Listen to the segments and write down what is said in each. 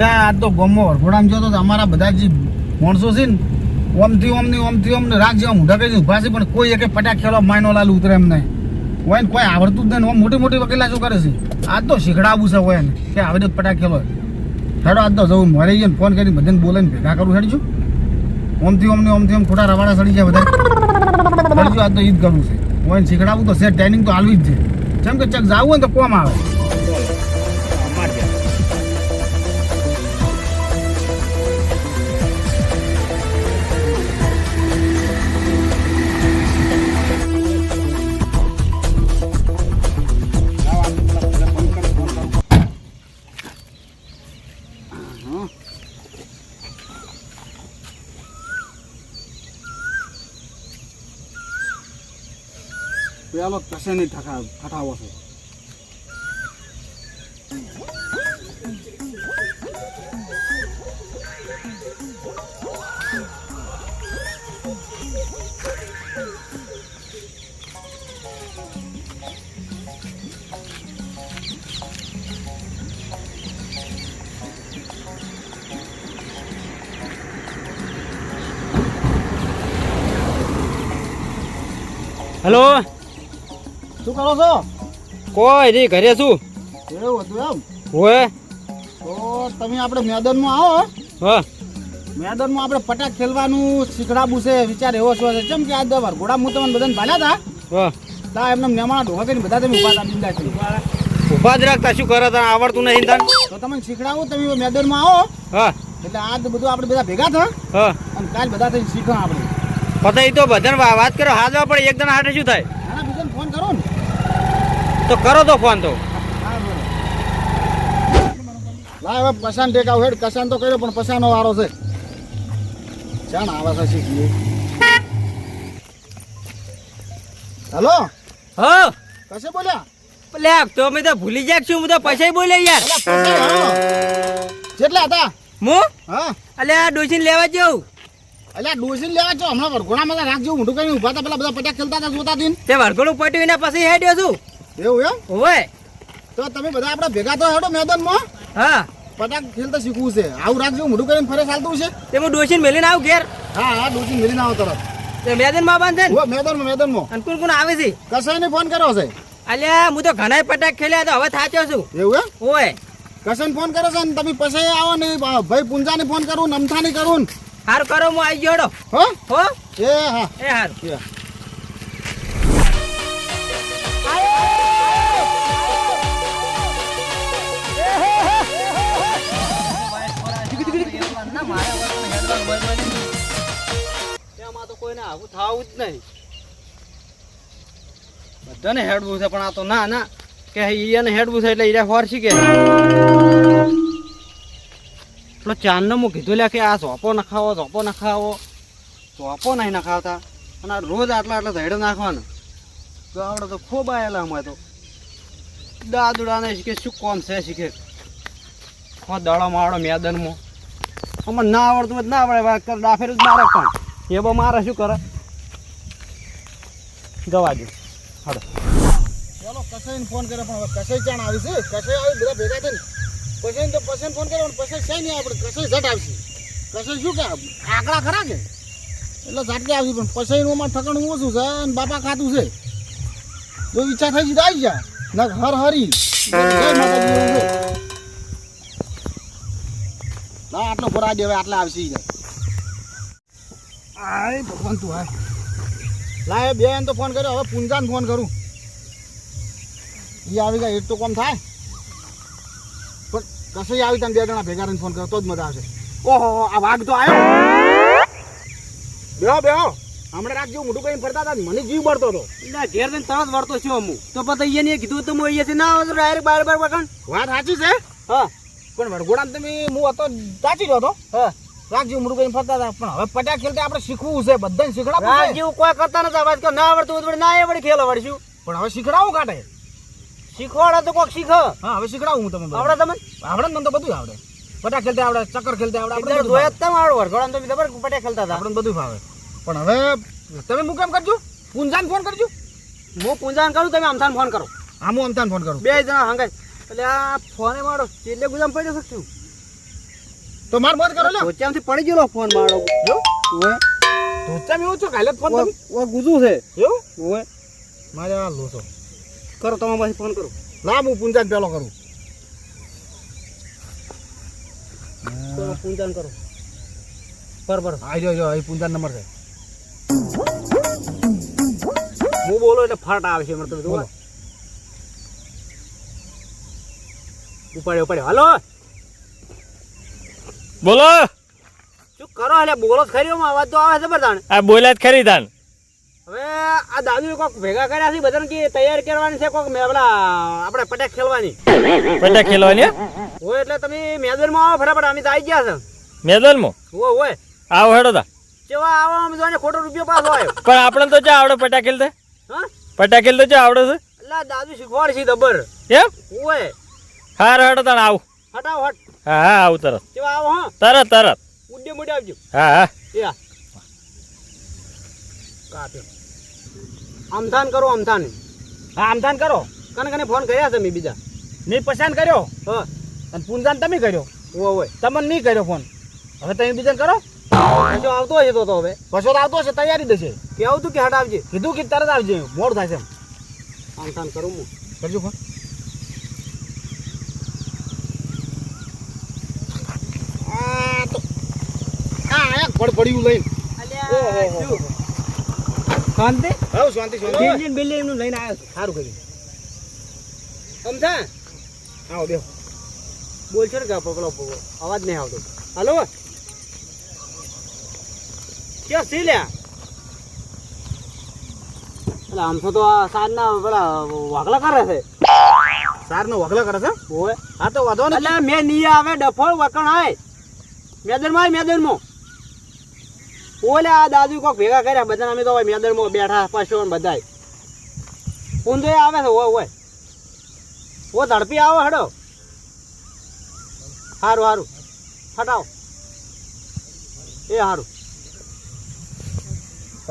ના, આ તો ગમો. વરઘોડામાં જો તો અમારા બધા જે માણસો છે ને, ઓમથી ઓમની, ઓમથી ઓમને રાખ જેવા મોઢા કરી ઊભા છે, પણ કોઈ એકે પટાક ખેલો માયનો લાલ ઉતરે એમ નહીં. હોય ને કોઈ આવડતું જ નહીં ઓમ મોટી મોટી વકીલા શું કરે છે. આજ તો શીખડાવું છે હોય ને, કે આવડે રીતે પટાક ખેલો હેડો, આજ તો જવું, મારે ગયો ફોન કરીને બધાને બોલાવીને ભેગા કરું હેડજો ઓમથી ઓમની, ઓમથી ઓમ ખોટા રવાડા સડી જાય બધા. આજ તો ઈદ કરવું છે. હોય ને શીખડાવું તો છે ટ્રેનિંગ તો હાલવી જ છે. જેમ કે ચક જાવું હોય ને તો કોમ આવે. પેલો કશે નહીં ઠકા ઠઠાવો છે હેલો શું કરો છો? કોઈ નહીં ઘરે છું. એવું હતું એમ? હોય તો તમે આપણે મેદાનમાં આવો હા. મેદાનમાં આપણે પટાક ખેલવાનું શીખડાવું છે વિચાર એવો છો કેમ કે આ દવાર ઘોડા હું તમને બધાને ભાલ્યા હતા હા. તા એમને મહેમાન ઢોકા કરીને બધા તમે ઊભા બિંદા છે ઊભા જ રાખતા શું કરે તને આવડતું નહીં તને. તો તમને શીખડાવું તમે મેદાનમાં આવો. હા. એટલે આજ બધું આપણે બધા ભેગા થા. હા. અને કાલ બધા થઈને શીખો આપણે. પતા તો બધાને વાત કરો હાજવા પડે એક જણા હાટે શું થાય? બીજાને ફોન કરો ને. તો કરો તો ફોન તો. લાય હવે પસાન ટેકાવ હેડ કસાન તો કર્યો પણ પસાનો વારો છે. ચાણ આવા છે શીખીએ હલો? હા? કસે બોલ્યા? લે તો અમે તો ભૂલી જાય છું હું તો પૈસા બોલે યાર. કેટલા હતા? હું? હા. અલે આ ડોસીને લેવા જવું અલ્યા ડોસીન લેવા છો હમણાં વરઘોડામાં રાખજો મોઢું કરીને ઊભા હતા પેલા બધા પટાક ખેલતા હતા જોતા દિન તે વરઘોડું પટ્યું પછી હેડ્યો છું. એવું એમ? હોય તો તમે બધા આપણે ભેગા તો હેડો મેદાનમાં. હા. પટાક ખેલતા શીખવું છે. આવું રાખજો મોઢું કરીને ફરે ચાલતું છે? તે હું ડોસીને મેલીને આવું ઘેર. હા હા ડોસી મેલીને આવો તરત. મેદાનમાં બાંધે ને? મેદાન મેદાનમાં મેદાનમાં. અને કોણ કોણ આવે છે? કસાઈને ફોન કર્યો છે? અલ્યા હું તો ઘણા પટાક ખેલ્યા તો હવે થાચ્યો છું. એવું એમ? હોય કસાઈને ફોન કર્યો છે? ને તમે પછી આવો ને ભાઈ પુંજાને ફોન કરું નમથાની કરું ને. હારું કરો હું આવી ગયો હો? હો? એ હા. એ હારું. એ. તેમાં તો કોઈને આવું થાવું જ નહીં. બધાને હેડવું છે, પણ આ તો ના ના. કે એને હેડવું છે એટલે ઈરે ફોરસી કે? પેલો ચાંદનો કીધું લે કે આ સોપો નખાવો સોપો નખાવો. સોપો નહીં નખાવતા. અને આ રોજ આટલા આટલા ધૈડો નાખવાનો. તો આપણે તો ખૂબ આવેલા અમારે તો. દાદુડાને શીખે, શું કોમ છે શીખે? ખો દડો માવડો મેદાનમાં. અમારે ના આવડતું હોય ના આવડે. ડાફેર જ મારે પણ. એ બહુ મારે શું કરે? જવા દે. હાડો ચાલો કસાઈને ફોન કર્યો પણ હવે કસાઈ ચાણ છે? કસાઈ આવી બધા ભેગા થઈને. પછી તો પછી ફોન કર્યો પછી કઈ નહીં આપણે કસાઈ ઝટ આવશે. કસાઈ શું કે આંકડા ખરા કે? એટલે ઝાટકે આવશે, પણ પછી એમાં ઠકણ ઓછું છે અને બાપા ખાતું છે. જો ઈચ્છા થઈ જઈ તો આવી જા. ના, હર હરી. આટલો ભરા દે હવે આટલા આવશે જાય. આય ભગવાન તું હાય લાય બેન તો ફોન કર્યો હવે પુંજાને ફોન કરું. એ આવી જાય એ તો કોમ થાય. પણ કશે આવી તમે બે જણા ભેગા રહીને ફોન કરો તો જ મજા આવશે. ઓહો આ વાઘ તો આવ્યો બેહો બેહો. હમણાં રાત જેવું મોટું કઈ ફરતા હતા મને જીવ બળતો હતો. ના ઘેર જઈને તરત વળતો છું અમુક. તો પછી અહીંયા કીધું તો હું અહીંયાથી ના આવે ડાયરેક્ટ બાર બાર વાત સાચી છે? હા. પણ વરઘોડામાં તમે હું હતો સાચી ગયો હતો. હા. રાખજી ઉમરું કરીને ફરતા હતા. પણ હવે પટ્યા ખેલતા આપણે શીખવું છે બધાને શીખડાવવું રાજ જેવું કોઈ કરતા નથી. અવાજ કે ના આવડતું હોય ના આવડે ખેલ આવડશું. પણ હવે શીખડાવું કાઢે શીખવાડે તો કોક શીખ. હા હવે શીખડાવું હું તમે આવડે તમને? આવડે મને તો બધું આવડે. પટ્યા ખેલતા આવડે ચક્કર ખેલતા આવડે આપણે જોયા તમે આવડે. વરઘોડામાં તમે ખબર પટ્યા ખેલતા હતા. આપણને બધું ફાવે પણ હવે તમે હું કેમ કરજો? પૂંજાને ફોન કરજો. હું પૂંજાને કરું તમે આમથાને ફોન કરો. આમ હું અમતાને ફોન કરું. બે જણા હંગાય. એટલે આ ફોને મારો એટલે ગુજામ પડ્યો શકશું તો? માર બંધ કરો લ્યો. કોચામથી પડી ગયો ફોન મારો. જો. ઓએ ધોચામ તમે એવું છો કાલે ફોન તમે? ઓ ગુજુ છે. જો. ઓએ મારે આ લોસો કરો તમારા પાસે ફોન કરો. ના હું પૂંજાને પેલો કરું. પુંજાન કરો. બરાબર આ જો જો અહીં પૂંજાન નંબર છે. હું બોલો એટલે ફાટ આવશે મને તમે બોલો. ઉપાડ્યો ઉપાડે. હાલો. બોલો. શું કરો એટલે બોલો જ ખરી અવાજ તો આવે છે તાણ આ બોલે જ ખરી તાણ હવે આ દાદુ કોક ભેગા કર્યા છે બધાને કે તૈયાર કરવાની છે કોક પેલા આપણે પટેક ખેલવાની. પટેક ખેલવાની હોય એટલે તમે મેદાનમાં આવો ફટાફટ અમે તો આવી ગયા છે. મેદાનમાં? હોય હોય. આવો હેડો તા. કેવા આવો આમ જોને ખોટો રૂપિયો પાછો આવ્યો પણ આપણે તો ચા આવડે પટા ખેલતે? હા? પટા ખેલતે ચા આવડે છે? એટલે દાદુ શીખવાડ છે દબર એમ? હોય. હાર હેડો તાન આવું. હટાવ હટ. હા હા આવું તરત. કેવા આવો હા? તરત તરત. ઉડે મુડે આવજો. હા હા. યા કાપ્યો. આમથાન કરો આમથાન. હા આમથાન કરો. કને કને ફોન કર્યા છે મેં બીજા. મેં પસંદ કર્યો. હા. અને પૂંજાન તમે કર્યો. ઓ હોય. તમને નહીં કર્યો ફોન. હવે તમે બીજાને કરો. પાછો આવતો હશે તો તો હવે. પછો તો આવતો હશે તૈયારી દેશે કે આવતું તું કે હટાવજે કીધું કે તરત આવજે. મોડ થાય છે આમથાન કરું હું. કરજો ફોન આ તો આયા લઈને. અલ્યા શાંતિ હા શાંતિ? શાંતિ બિલ્ડિંગ બિલ્ડિંગનું લઈને આવ્યો છું. સારું કર્યું. સમજા આવો બેહો. બોલ છો ને કે પેલો પેલો અવાજ નહીં આવતો. હાલો? ક્યાં સી લ્યા? એટલે આમ તો આ સાંજના પેલા વાગલા કરે છે. સારનો વાગલા કરે છે? ઓય. હા તો વાંધો ને એટલે મેં નહીં આવે ડફોળ વકણ આય મેદનમાં મેદન મેદનમાં. ઓલે આ દાદુ કોક ભેગા કર્યા બધા અમે તો હવે મેદનમાં બેઠા પશુ બધા ઊંધો આવે છે હોય હોય. ઓ ઝડપી આવો હડો. સારું સારું ફટાવો એ સારું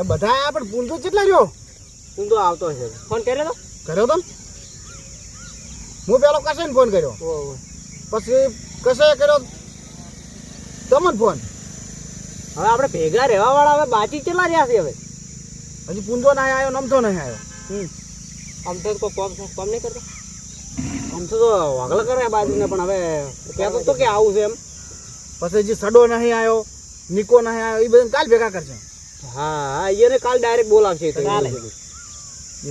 બધા આયા પણ પૂંજો કેટલા રહ્યો? પૂંજો આવતો હશે ફોન કર્યો તો? કર્યો તો? હું પેલો કશે ફોન કર્યો. પછી કશે કર્યો? તમને ફોન? હવે આપણે ભેગા રહેવા વાળા હવે બાકી કેટલા રહ્યા છે હવે? હજી પૂંજો નહીં આવ્યો નમતો નહીં આવ્યો હમ. આમ તો કોઈ કોમ કોમ નહીં કરતો? આમ તો વાગલા કરે બાજુને પણ હવે કહેતો તો કે આવું છે એમ. પછી હજી સડો નહીં આવ્યો નિકો નહીં આવ્યો એ બધા કાલ ભેગા કરશે હા એને કાલ ડાયરેક્ટ બોલાવશે કાલે.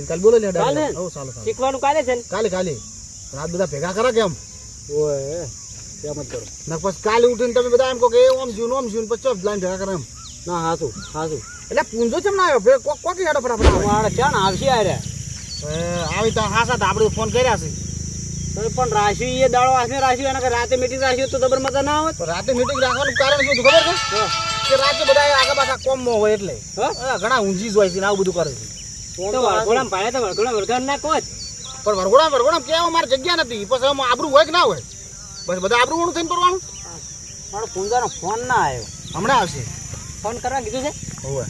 કાલ બોલો ને કાલે? શીખવાનું કાલે છે કાલે કાલે. રાત બધા ભેગા કરા કેમ ઓય. એમ જ કરો. ને પછી કાલે ઉઠીને તમે બધા એમ કહો કે ઓમ જીવન ઓમ જીવન પછી ચોપ લાઈન ભેગા કરે એમ. ના હાસું હાસું એટલે પૂંજો ચમ ના આવ્યો? કોક કોક હેડો ફટાફટ વાળ છે ને આવશે આરે આવી તો હાસા તો આપણે ફોન કર્યા છે. પણ રાશિ એ દાડો આસને રાશિ અને રાતે મીટિંગ રાખ્યું તો ખબર મજા ના આવે. રાતે મીટિંગ રાખવાનું કારણ શું ખબર છે? કે રાતે બધા આગા પાછા કોમ હોય એટલે. હા? ઘણા ઊંઝી જ હોય છે ને આવું બધું કરે છે. તો વરઘોડામાં પાડે તો વરઘોડા વરઘોડા ના કોચ પણ વરઘોડા વરઘોડા કેવા મારે જગ્યા નથી. પછી આબરું હોય કે ના હોય? બસ બધા આપણું ઓણું થઈને કરવાનું મારો પૂંજાનો ફોન ના આવ્યો. હમણાં આવશે. ફોન કરવા કીધું છે? હોવે.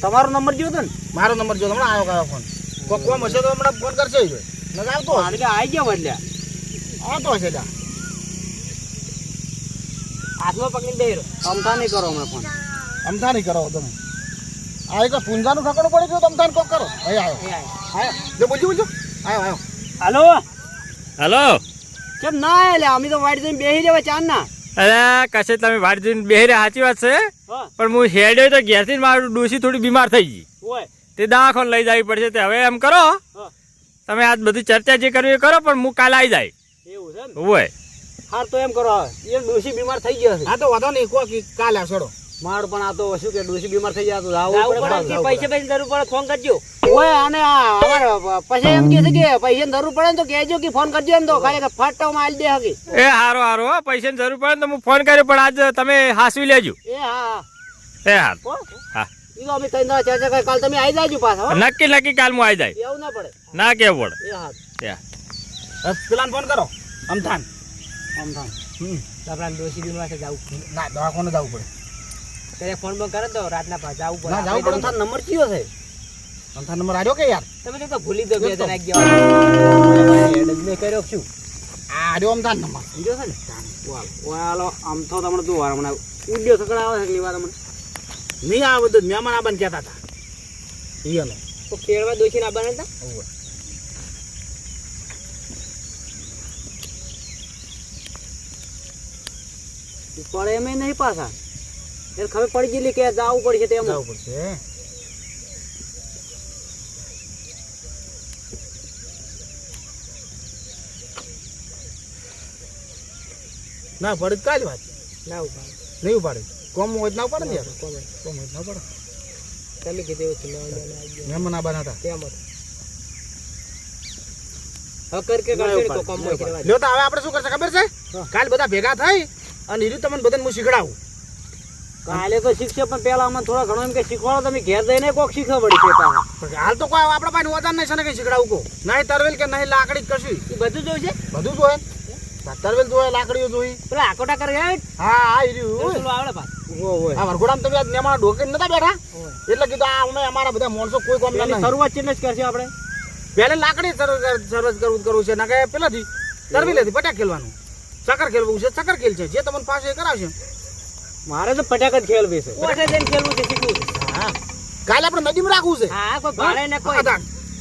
તમારો નંબર જોયો હતો ને? મારો નંબર જોયો હમણાં આવ્યો કયો ફોન. કોક કોમ હશે તો હમણાં ફોન કરશે જ હોય. આવતો હશે. કે આવી ગયો એટલે. આવતો હશે ત્યાં હાથમાં પકડી દે અમથા નહીં કરો હમણાં ફોન. અમથા નહીં કરો તમે. આ એક પૂંજાનું ઠકડું પડી ગયું તો અમથાને કોક કરો. અહીં આવ્યો. આવ્યો? જો બોલજો બોલજો. આવ્યો આવ્યો. હાલો? હલો? કેમ ના એટલે અમે તો વાડી જઈને બેસી રહેવા ચાર ના અરે કશે તમે વાડી જઈને બેહી રહ્યા સાચી વાત છે. પણ હું હેડ્યો તો ઘેરથી મારું ડોસી થોડી બીમાર થઈ ગઈ. હોય તે દવાખાને લઈ જવી પડશે તે. હવે એમ કરો. તમે આજ બધી ચર્ચા જે કરવી એ કરો પણ હું કાલે આવી જાય. એવું છે હોય હાર તો એમ કરો એ ડોશી બીમાર થઈ ગયો છે. હા તો વાંધો નહીં. કો કાલે હમ માર પણ આ તો શું કે ડોસી બીમાર થઈ જાય તો જાવું જાવું પડે પૈસા પૈસા જરૂર પડે ફોન કરજો. ઓય અને આ પછી એમ કે છે કે પૈસા જરૂર પડે ને તો કહેજો કે ફોન કરજો એમ તો ખાલી કે માં આલી દે હકી એ હારો હારો પૈસા જરૂર પડે ને તો હું ફોન કર્યો પણ આજ તમે હાસવી લેજો. એ હા. એ હા. હા. કાલ તમે આવી જાજો પાછા નક્કી નક્કી કાલ હું આવી જાય. એવું ના પડે. ના કેવું પડે. એ હા. પેલાને ફોન કરો. અમથાન. અમથાન. હમ. આપણા ડોસી બીમાર છે જવું ના દવાખાને જવું પડે. ત્યારે ફોન બંધ કરે તો રાતના પાછા આવું પડે. ના જવું પડે. તાર નંબર કયો છે? અમથાન નંબર આડ્યો કે યાર? તમે તો ભૂલી દો બે જણા ગયા મેં કર્યો છું આ આમ તાર નંબર. સમજો છે ને? વાલો આમ તો તમને તું વાર મને ઉડ્યો સકડાવે છે એટલી વાર મને નહીં આ બધું મહેમાન આબાને કહેતા હતા. ઈ હલો તો કેળવા દોશી ના બને તા પડે એમ નહીં પાછા. એને ખબર પડી ગયેલી કે જવું પડશે તેમ જવું પડશે ના પડે કાલ વાત. ના ઉપાડે. નહીં ઉપાડે. કોમ હોય ના પડે ને યાર? કોમ કોમ હોય ના પડે તમે કીધું એવું છે મહેમાન આબાના હતા તેમ હતું? કે કરશે તો કામ હોય કરવા દે. લ્યો તો હવે આપણે શું કરશે ખબર છે? કાલ બધા ભેગા થઈ અને હીરું તમને બધાને હું શીખડાવું. કાલે તો શીખશે પણ પેલા અમને થોડા ઘણો એમ કે શીખવાડો તમે ઘેર જઈને કોક શીખવા પડી છે હાલ તો કોઈ આપણા પાસે વજન નહીં છે ને કઈ શીખડાવું કો નહીં તરવેલ કે નહીં લાકડી કશું. એ બધું જોયું છે? બધું જોયે તરવેલ જોયે લાકડીઓ જોઈ. પેલા આકોટા કરે હા આ રહ્યું. આવડે પાછ. વરઘોડામાં તમે આજ ઢોકીને નતા બેઠા? એટલે કીધું આ અમે અમારા બધા માણસો કોઈ કોમ નહીં. શરૂઆત ચેટલે જ કરશે આપણે. પહેલે લાકડી સર્વ કરવું કરવું છે ના કે પેલાથી તરવી લેતી પટાક ખેલવાનું. ચક્કર ખેલવું છે ચક્કર ખેલ છે જે તમને પાસે કરાવશે. મારે તો ફટાકડ ખેલવી છે. ઓઠે જઈને ખેલવું છે શીખવું છે. હા. કાલે આપણે નદીમાં રાખવું છે? હા કોઈ ભાડે ને કોઈ.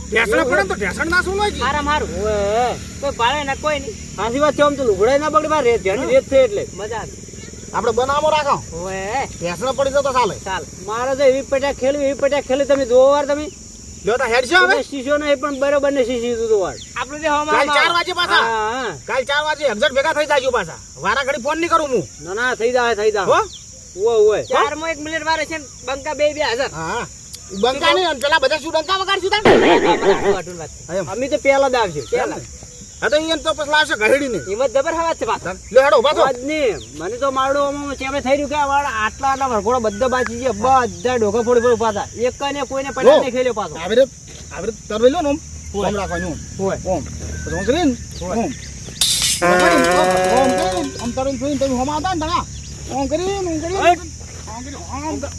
ઢેસણ પડે તો ઢેસણ ના શું હોય? મારા મારું. ઓય કોઈ ભાડે ને કોઈ નહીં. હાથી વાત છે આમ તો લુગડાય ના બગડે બાર રેત જેની રેત છે એટલે. મજા આવે. આપણે બનાવો રાખો. ઓએ ઢેસણ પડી જાય તો ચાલે. ચાલ. મારે તો એવી પટાક ખેલવી એવી પટાક ખેલી તમે જોવો વાર તમે. લ્યો તો હેડ છે હવે શીશો નહીં પણ બરોબર ને શીશી દીધું વાર આપણે જે હવામાં કાલ 4 વાગે પાછા. હા હા. કાલ 4 વાગે એક્ઝેક્ટ ભેગા થઈ જાજો પાછા. વારા ઘડી ફોન નહીં કરું હું. ના ના થઈ જાય થઈ હો? જાય ઓય ઓય ચારમાં એક મિનિટ વારે છે ને બંકા બે બે હાજર. હા બંકા નહીં અને પેલા બધા શું ડંકા વગાડશું વાત અમે તો પેલા જ આવશે. પેલા. તો અહીંયા તો પછી લાવશે ઘડી ને એમાં જબર હવા છે પાછા લ્યો હેડો ઊભા થો આજ નહીં મને તો મારડો ચેમે થઈ રહ્યું કે આ વાળા આટલા આટલા વરઘોડો બધા બાકી છે બધા ડોકા ફોડી ફોડી પાછા એક ને કોઈને પટાક નહીં ખેલ્યો પાછો આવી રીતે આવી રીતે તરવે લો ને ઓમ હોય. ઓમ રાખવાનું હોય. ઓમ ઓમ પછી ઓમ કરીને હોય. ઓમ ઓમ કરીને, ઓમ કરીને, ઓમ તરીને ઓમ તમે ઓમ હતા ઓમ તણા. ઓમ કરીને, ઓમ કરીને, હટ. ઓમ કરીને, ઓમ કર-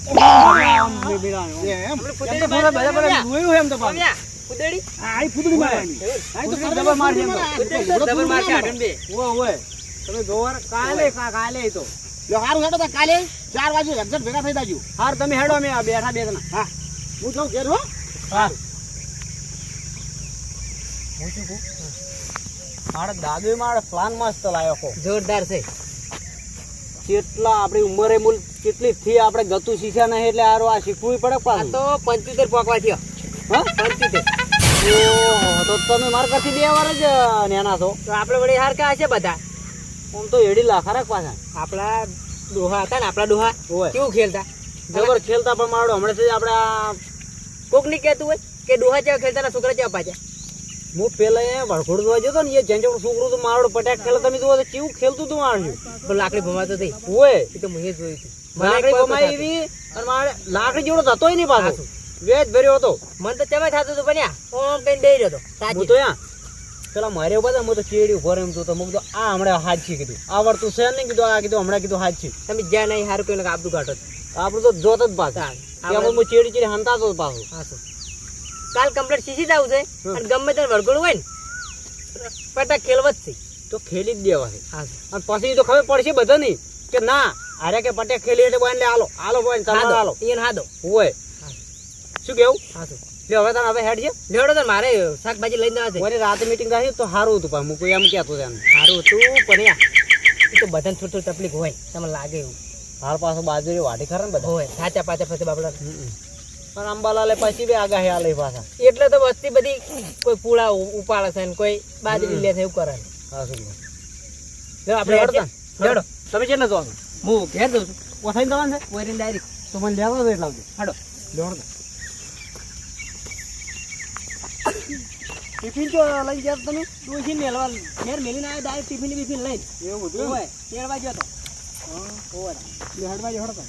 ઓમ બે બેડાને, ઓમ. એમ. ઓમ એમ ઓમ તો ઓમ બધા ઓમ મારી જોયું એમ તો પાછું. ઓમ્યા, ફૂટેડી? આ આઈ ફૂદડી મારવાની. અહીં તો ડબલ મારી એમ તો. ફૂદડી ફૂટેડી મારવાની. જબર મારશે હાડું બે. ઓય ઓય તમે જોવો કાલે કાલે તો. લ્યો, હારું હેડો તો કાલે ચાર વાગે exact ભેગા થઈ જાજો. હાર તમે હેડો અમે આ બેઠા હા. હું જાઉં ઘેર હો? હા. મારા દાદુ મારા પ્લાન મસ્ત લાવ્યો કો જોરદાર છે. કેટલા આપણી ઉંમરે મૂલ કેટલી થી આપણે ગતું શીખ્યા નહીં એટલે હારું આ શીખવું પડે પાછું? તો પંચોતેર પોકવા થયો. હા પંચોતેર તો તમે મારા કરતી બે વાર જ નેના છો. તો આપણે વળી હારકા હશે બધા? આમ તો એડી લાખારા પાછા. આપણા ડોહા હતા ને આપણા ડોહા કેવું ખેલતા? જબર ખેલતા પણ મારો હમણાં જ કોકની કહેતું હોય કે ડોહા જેવા ખેલતા ને છોકરા જેવા પાછા. હું પેલા એ વળખોડ જોવા જતો ને એ જેન છોકરું તો મારો પટાક ખેલે તમે જોવો તો કેવું ખેલતું તું માણ્યું પણ લાકડી ભમાતો થઈ. હોય એ તો મેં જોયું હતું. લાકડી ભમાઈ એવી અને મારે લાકડી જેવડો થતો નહીં પાછો. વેજ ભર્યો હતો. મને તો ચમે થતું હતું પણ ઓમ કઈ દઈ રહ્યો હતો. તો યા પેલા મારે ઊભા હતા હું તો ચેડી ઊભો રહ્યો તો મૂકતો આ હમણાં હાચી કીધું. આવડતું છે નહીં કીધું આ કીધું હમણાં કીધું હાચી. તમે જ્યાં નહીં હારું કોઈ આપતું કાઢો આપણું તો જોત જ પાછું. હું ચેડી ચેડી હંતાતો જ પાછું. કાલ કમ્પ્લેટ શીખી જ આવશે અને ગમે તેને વળગોળ હોય ને પટા ખેલવા જ છે. તો ખેલી જ દેવા છે. અને પછી તો ખબર પડશે બધા નહીં કે ના અરે કે પટે ખેલી એટલે બોઈને હાલો આલો બોઈને તમારે હાદો. ઈયન હાદો. હોય. શું કેવું? હાચું. લે હવે તને હવે હેડ છે લેવડો તો મારે શાકભાજી લઈને જવા છે. મારી રાતે મીટિંગ રાખી તો સારું હતું પણ હું કોઈ એમ કહેતો એમ સારું તું પણ એ તો બધાને થોડી થોડી તકલીફ હોય તમને લાગે એવું. હાલ પાછો બાજુ વાટી ખરા ને બધા? હોય સાચા પાછા પછી બાપડા. પણ અંબાલાલે પછી બે આગાહી આલે પાછા. એટલે તો વસ્તી બધી કોઈ પૂળા ઉપાડે છે ને કોઈ બાજરી લે છે એવું કરે. છે. આપણે છે. તમે કેટલા જો હું ઘેર જઉં છું. ઓથાઈને જવાનું છે? ડાયરેક્ટ. તો મને લેવા દો એટલે આવજો. હાડો લેવડો ટિફિન તો લઈ ગયા તમે. ડોશી મેલવા ઘેર મેલીને આવ્યા ડાયરેક્ટ ટિફિન બિફિન લઈને. એવું બધું ઓય તેડવા ગયો તો. ઓય હેડવા જો હડો